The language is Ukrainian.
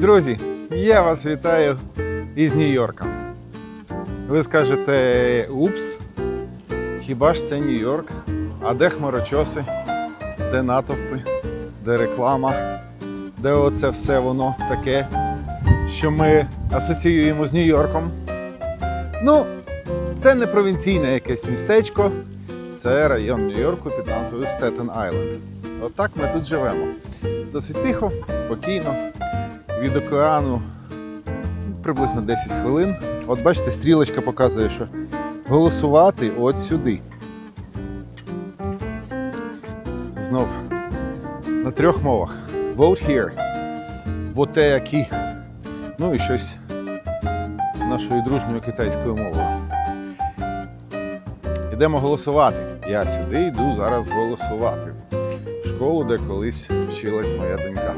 Друзі, я вас вітаю із Нью-Йорка. Ви скажете упс, хіба ж це Нью-Йорк? А де хмарочоси, де натовпи, де реклама, де оце все воно таке, що ми асоціюємо з Нью-Йорком? Ну, це не провінційне якесь містечко, це район Нью-Йорку під назвою Стетен Айленд. Отак ми тут живемо. Досить тихо, спокійно, від океану приблизно 10 хвилин. От бачите, стрілочка показує, що голосувати от сюди. Знов на трьох мовах. Vote here. Воте які. Ну і щось нашою дружньою китайською мовою. Йдемо голосувати. Я сюди йду зараз голосувати. В школу, де колись вчилась моя донька.